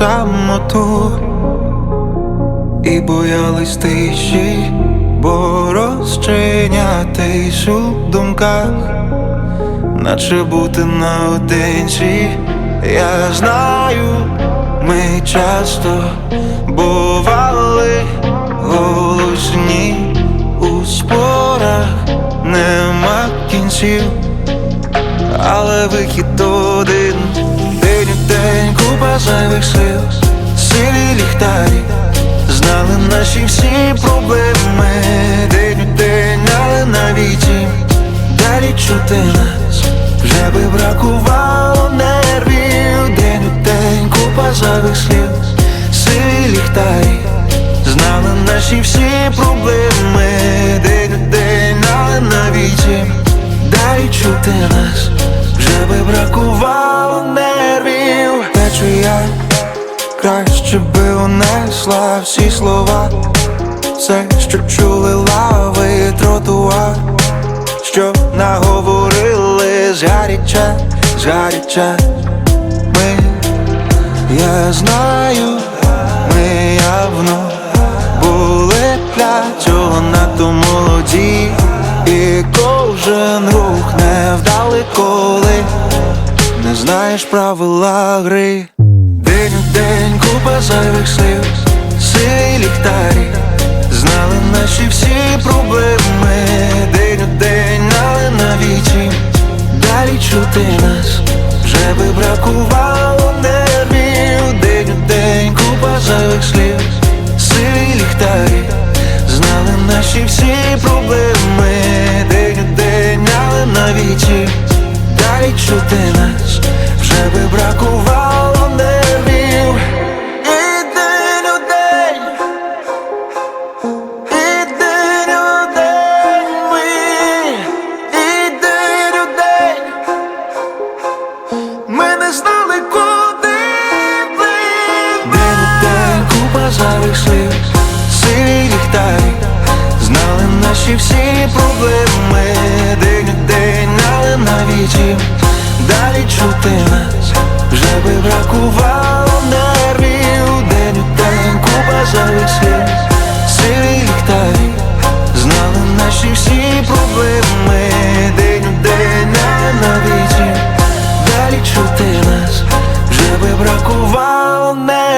самоту. І боялись тиші, бо розчинятись у думках, наче бути наодинці, я знаю, ми часто бували голосні у спорах, нема кінців, але вихід один, зайвих слів, силі ліхтарі, знали наші всі проблеми, день у день, але навіть далі чути нас, вже би бракувало нервів, день у день, купа зайвих слів, силі ліхтарі, знали наші всі проблеми, день у день, але навіть далі чути нас, краще би унесла всі слова, все, що чули лави, тротуар, що наговорили згаряча, згаряча ми, я знаю, ми явно були для цього надто молоді, і кожен рух невдалий коли не знаєш правила гри. День зайвих слів, ліхтарі, знали наші всі проблеми, день у день, але навіть далі чути нас, вже би бракувало нервів, день у день, купа зайвих слів, силі ліхтарі, знали наші всі проблеми, день у день, але навіть далі чути нас, вже би бракувало прийшли, сиві ліхтар, знали наші всі проблеми, день у день, але навіть далі чути нас, вже би бракувало нервів, день день, куба зайвих слів, сиві ліхтарі, знали наші всі проблеми, день у день, але навіть далі чути нас, вже би бракувало нервів.